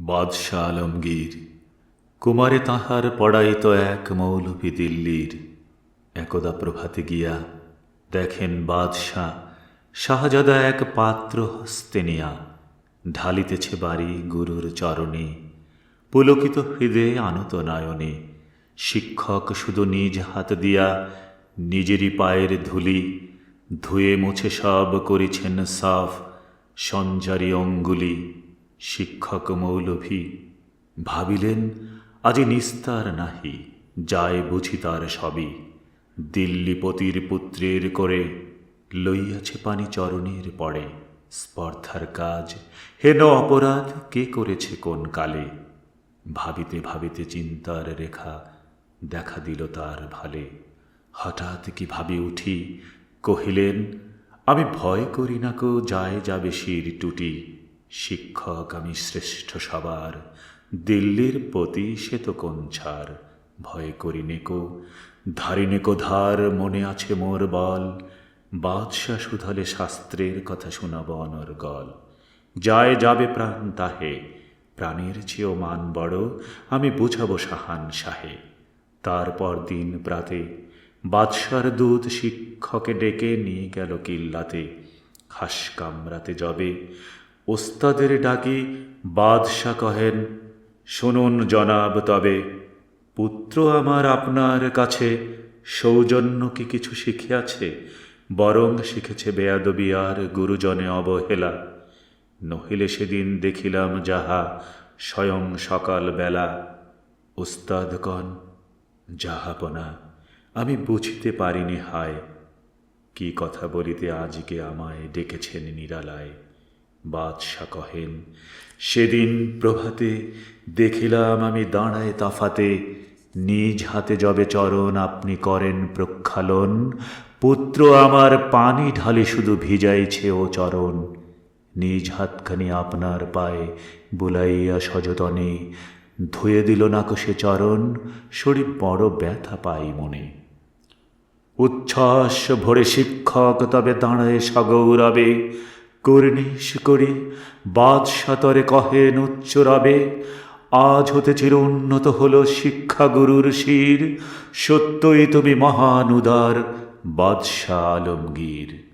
বাদশাহ আলমগীর, কুমারে তাহার পড়াইত এক মৌলভী দিল্লির। একদা প্রভাতে গিয়া দেখেন বাদশাহ শাহজাদা এক পাত্র হস্তে নিয়া, ঢালিতেছে বাড়ি গুরুর চরণে। পুলকিত হৃদে আনত নয়নে, শিক্ষক শুধু নিজ হাত দিয়া নিজেরই পায়ের ধুলি ধুয়ে মুছে সব করেছেন সাফ সঞ্জারি অঙ্গুলি। শিক্ষক মৌলভী, ভাবিলেন, আজি নিস্তার নাহি, যায় বুঝি তার সবই। দিল্লিপতির পুত্রের করে লইয়াছে পানি চরণের পড়ে স্পর্ধার কাজ হেন অপরাধ, কে করেছে কোন কালে? ভাবিতে ভাবিতে চিন্তার রেখা দেখা দিল তার ভালে। হঠাৎ কি ভাবি উঠি, কহিলেন, আমি ভয় করি না কো, যায় যাবে শির টুটি। শিক্ষক আমি শ্রেষ্ঠ সবার। দিল্লির পতি সে তো কোন ছাড় ভয় করি নেকো, ধারি নেকো ধার, মনে আছে মোর বল। বাদশাহ শুধালে শাস্ত্রের কথা শোনাব অনর্গল। যায় যাবে প্রাণ তাহে, প্রাণের চেয়েও মান বড়, আমি বুঝাবো সাহান সাহে তারপর দিন প্রাতে, বাদশার দুধ শিক্ষকে ডেকে নিয়ে গেল কিল্লাতে। হাস কামরাতে যাবে ওস্তাদের ডাকি বাদশা কহেন, শুনুন জনাব তবে, পুত্র আমার আপনার কাছে সৌজন্য কি কিছু শিখিয়াছে? বরং শিখেছে বেয়াদবি আর গুরুজনে অবহেলা। নহিলে সেদিন দেখিলাম যাহা স্বয়ং সকাল বেলা। ওস্তাদগণ, যাহাপনা, আমি বুঝিতে পারিনি হায়, কি কথা বলিতে আজকে আমায় ডেকেছেন নিরালায়। বাদশা কহেন, সেদিন প্রভাতে দেখিলাম আমি দাঁড়ায় তাফাতে, নিজ হাতে যবে চরণ আপনি করেন প্রক্ষালন, পুত্র আমার পানি ঢালে শুধু ভিজাইছে ও চরণ, নিজ হাতখানি আপনার পায়ে বুলাইয়া সযতনে, ধুয়ে দিল নাকো সে চরণ, শরীর বড় ব্যথা পাই মনে। উচ্ছ্বাস ভরে শিক্ষক তবে দাঁড়ায় সগৌরবে কর্নিশ করি বাদশাতরে কহেন উচ্চ রবে, আজ হতে চির উন্নত হল শিক্ষা গুরুর শির, সত্যই তুমি মহান উদার বাদশাহ আলমগীর